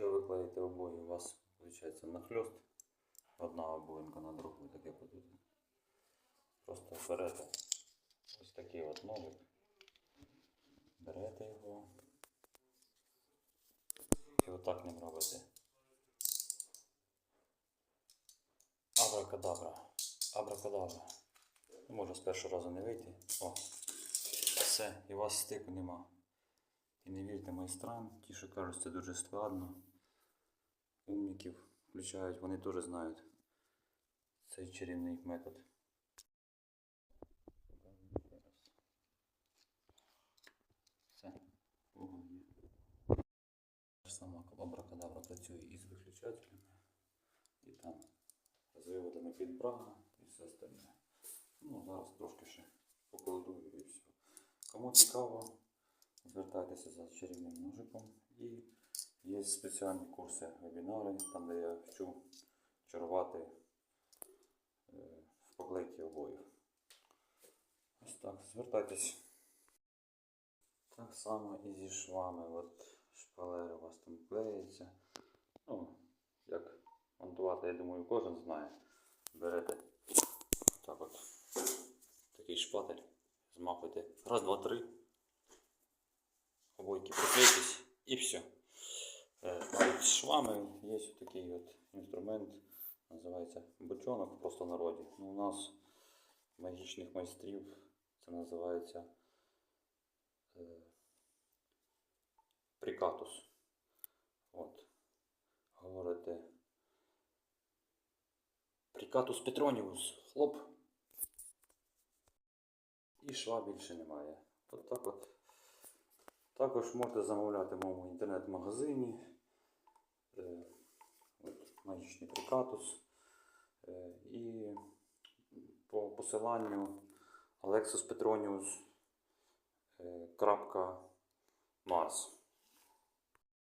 Якщо ви клеїте обої, у вас виходить нахльост, одна обоїнка на другу таке подібне. Просто берете ось такий от ножик, берете його і отак ним робите. Абракадабра. Абракадабра. Ну, Може з першого разу не вийти. О, все, і у вас стику нема. І не вірте майстрам, ті, що кажуть, це дуже складно. Умників включають, вони теж знають цей чарівний метод. Сама абракадабра працює із виключателями, і там з виводами під брага і все остальне. Ну, зараз трошки ще поколдую і все. Кому цікаво, звертайтеся за чарівним ножиком. Спеціальні курси, вебінари, там де я вчу чарувати е, в поклейці обоїв. Ось так, звертайтесь. Так само і зі швами. От шпалери у вас там клеїться. Ну, як монтувати, я думаю, кожен знає. Берете так от такий шпатель, змахуєте. Раз, два, три. Обойки приклейтесь і все. З швами є такий от інструмент, називається бочонок в народі. Ну, у нас магічних майстрів це називається е, прикатус. От. Говорите. Прикатус Петроніус. Хлоп. І шва більше немає. От так от. Також можете замовляти в моєму інтернет-магазині. Е, от, прикатус. Е, і по посиланню Alexus